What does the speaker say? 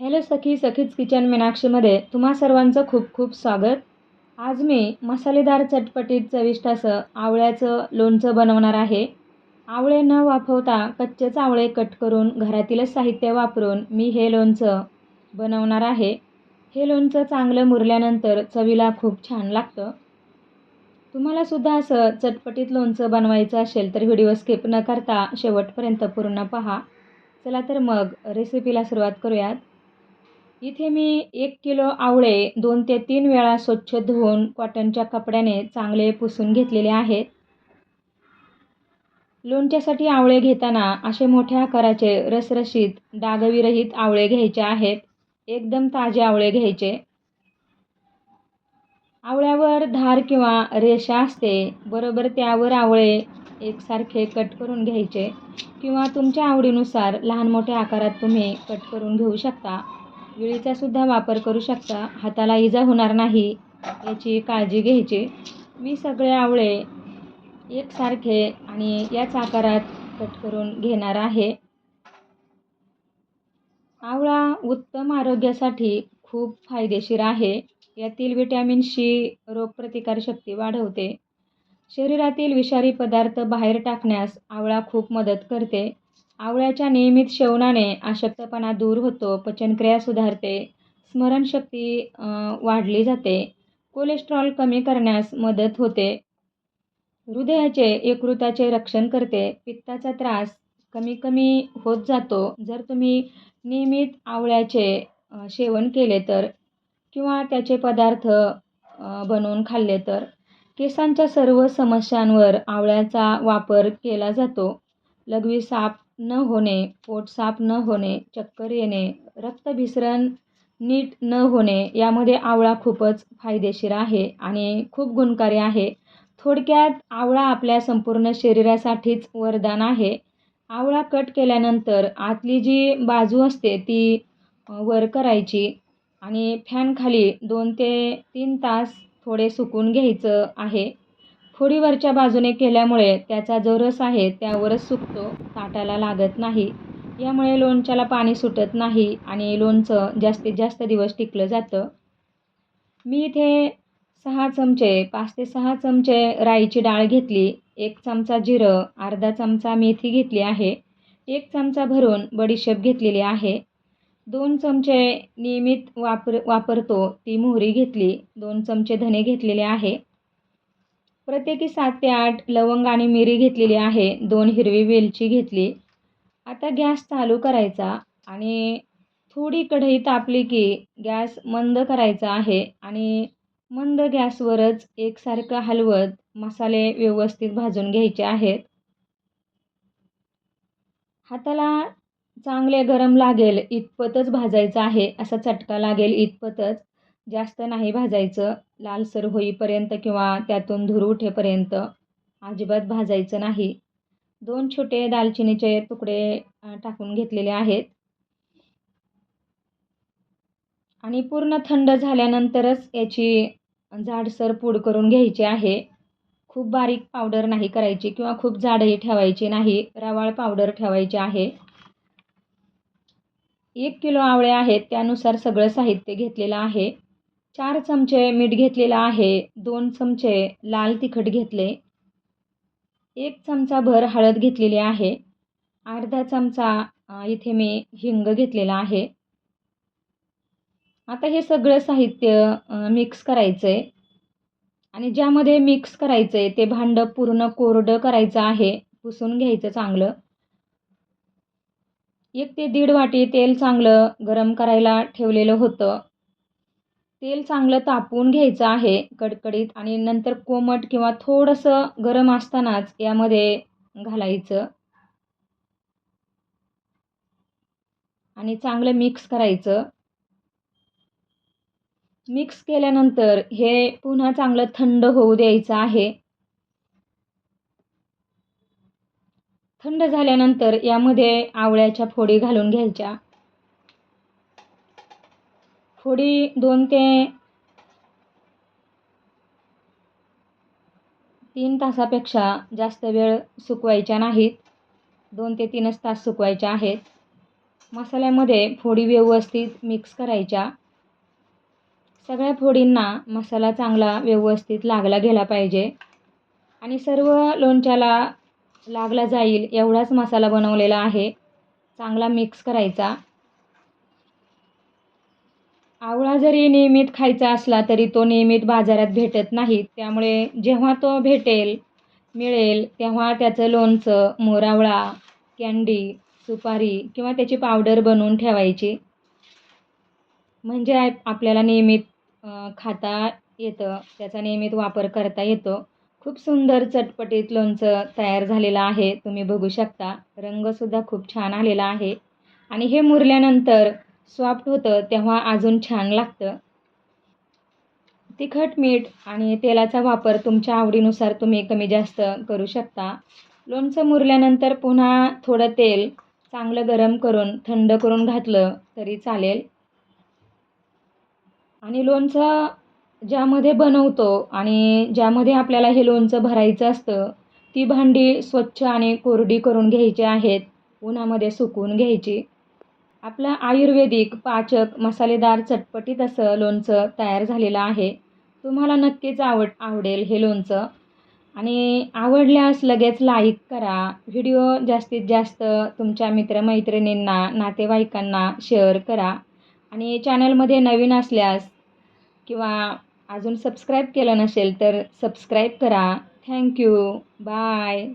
Hello सखी सखीच kitchen मीनाक्षीमध्ये तुम्हा सर्वांचं खूप खूप स्वागत. आज मी मसालेदार चटपटीत चविष्ट असं आवळ्याचं लोणचं बनवणार आहे. आवळे न वाफवता कच्चेच आवळे कट करून घरातीलच साहित्य वापरून मी हे लोणचं बनवणार आहे. हे लोणचं चांगलं मुरल्यानंतर चवीला खूप छान लागतं. तुम्हालासुद्धा असं चटपटीत लोणचं बनवायचं असेल तर व्हिडिओ स्किप न करता शेवटपर्यंत पूर्ण पहा. चला तर मग रेसिपीला सुरुवात करूयात. इथे मी एक किलो आवळे दोन ते तीन वेळा स्वच्छ धुवून कॉटनच्या कपड्याने चांगले पुसून घेतलेले आहेत. लोणच्यासाठी आवळे घेताना असे मोठ्या आकाराचे रसरशीत डागविरहित आवळे घ्यायचे आहेत. एकदम ताजे आवळे घ्यायचे. आवळ्यावर धार किंवा रेषा असते. बरोबर त्यावर आवळे एकसारखे कट करून घ्यायचे. किंवा तुमच्या आवडीनुसार लहान मोठ्या आकारात तुम्ही कट करून घेऊ शकता. विळीचासुद्धा वापर करू शकता. हाताला इजा होणार नाही याची काळजी घ्यायची. मी सगळे आवळे एकसारखे आणि याच आकारात कट करून घेणार आहे. आवळा उत्तम आरोग्यासाठी खूप फायदेशीर आहे. यातील विटॅमिन सी रोगप्रतिकारशक्ती वाढवते. शरीरातील विषारी पदार्थ बाहेर टाकण्यास आवळा खूप मदत करते. आवळ्याच्या नियमित सेवनाने अशक्तपणा दूर होतो पचनक्रिया सुधारते स्मरणशक्ती वाढली जाते कोलेस्ट्रॉल कमी करण्यास मदत होते हृदयाचे यकृताचे रक्षण करते पित्ताचा त्रास कमी कमी होत जातो. जर तुम्ही नियमित आवळ्याचे सेवन केले तर किंवा त्याचे पदार्थ बनवून खाल्ले तर केसांच्या सर्व समस्यांवर आवळ्याचा वापर केला जातो. लघवी साप न होणे पोट साफ न होणे चक्कर येणे रक्तभिसरण नीट न होणे यामध्ये आवळा खूपच फायदेशीर आहे आणि खूप गुणकारी आहे. थोडक्यात आवळा आपल्या संपूर्ण शरीरासाठीच वरदान आहे. आवळा कट केल्यानंतर आतली जी बाजू असते ती वर करायची आणि फॅनखाली दोन ते तीन तास थोडे सुकून घ्यायचं आहे. फोडीवरच्या बाजूने केल्यामुळे त्याचा जो रस आहे त्यावरच सुकतो ताटाला लागत नाही. यामुळे लोणच्याला पाणी सुटत नाही आणि लोणचं जास्तीत जास्त दिवस टिकलं जातं. मी इथे सहा चमचे पाच ते सहा चमचे राईची डाळ घेतली एक चमचा जिरं अर्धा चमचा मेथी घेतली आहे एक चमचा भरून बडीशेप घेतलेली आहे. दोन चमचे नियमित वापर वापरतो ती मोहरी घेतली दोन चमचे धने घेतलेले आहे. प्रत्येकी सात ते आठ लवंग आणि मिरी घेतलेली आहे. दोन हिरवी वेलची घेतली. आता गॅस चालू करायचा आणि थोडी कढई तापली की गॅस मंद करायचा आहे आणि मंद गॅसवरच एकसारखं हलवत मसाले व्यवस्थित भाजून घ्यायचे आहेत. हाताला चांगले गरम लागेल इतपतच भाजायचं आहे. असा चटका लागेल इतपतच. जास्त नाही भाजायचं. लालसर होईपर्यंत किंवा त्यातून धूर उठेपर्यंत अजिबात भाजायचं नाही. दोन छोटे दालचिनीचे तुकडे टाकून घेतलेले आहेत. आणि पूर्ण थंड झाल्यानंतरच याची जाडसर पूड करून घ्यायची आहे. खूप बारीक पावडर नाही करायची किंवा खूप जाडही ठेवायची नाही. रवाळ पावडर ठेवायची आहे. एक किलो आवळे आहेत त्यानुसार सगळं साहित्य घेतलेलं आहे. चार चमचे मीठ घेतलेलं आहे. दोन चमचे लाल तिखट घेतले. एक चमचा भर हळद घेतलेली आहे. अर्धा चमचा इथे मी हिंग घेतलेला आहे. आता हे सगळं साहित्य मिक्स करायचं आहे आणि ज्यामध्ये मिक्स करायचं आहे ते भांडं पूर्ण कोरडं करायचं आहे. पुसून घ्यायचं चांगलं. एक ते दीड वाटी तेल चांगलं गरम करायला ठेवलेलं होतं. तेल चांगलं तापवून घ्यायचं आहे कडकडीत आणि नंतर कोमट किंवा थोडंसं गरम असतानाच यामध्ये घालायचं. आणि चांगलं मिक्स करायचं. मिक्स केल्यानंतर हे पुन्हा चांगलं थंड होऊ द्यायचं आहे. थंड झाल्यानंतर यामध्ये आवळ्याच्या फोडी घालून घ्यायच्या. फोडी दोन ते तीन तासापेक्षा जास्त वेळ सुकवायच्या नाहीत. दोन ते तीनच तास सुकवायच्या आहेत. मसाल्यामध्ये फोडी व्यवस्थित मिक्स करायच्या. सगळ्या फोडींना मसाला चांगला व्यवस्थित लागला गेला पाहिजे. आणि सर्व लोणच्याला लागला जाईल एवढाच मसाला बनवलेला आहे. चांगला मिक्स करायचा. आवळा जरी नियमित खायचा असला तरी तो नियमित बाजारात भेटत नाही. त्यामुळे जेव्हा तो भेटेल मिळेल तेव्हा त्याचं लोणचं मोरावळा कँडी सुपारी किंवा त्याची पावडर बनवून ठेवायची. म्हणजे आप आपल्याला नियमित खाता येतं. त्याचा नियमित वापर करता येतो. खूप सुंदर चटपटीत लोणचं तयार झालेलं आहे. तुम्ही बघू शकता. रंगसुद्धा खूप छान आलेला आहे. आणि हे मुरल्यानंतर सॉफ्ट होतं तेव्हा अजून छान लागतं. तिखट मीठ आणि तेलाचा वापर तुमच्या आवडीनुसार तुम्ही कमी जास्त करू शकता. लोणचं मुरल्यानंतर पुन्हा थोडं तेल चांगलं गरम करून थंड करून घातलं तरी चालेल. आणि लोणचं ज्यामध्ये बनवतो आणि ज्यामध्ये आपल्याला हे लोणचं भरायचं असतं ती भांडी स्वच्छ आणि कोरडी करून घ्यायची आहेत. उन्हामध्ये सुकवून घ्यायची. आपलं आयुर्वेदिक पाचक मसालेदार चटपटीत असं लोणचं तयार झालेलं आहे. तुम्हाला नक्कीच आवड आवडेल हे लोणचं. आणि आवडल्यास लगेच लाईक करा. व्हिडिओ जास्तीत जास्त तुमच्या मित्रमैत्रिणींना नातेवाईकांना शेअर करा. आणि चॅनलमध्ये नवीन असल्यास किंवा अजून सबस्क्राईब केलं नसेल तर सबस्क्राईब करा. Thank you bye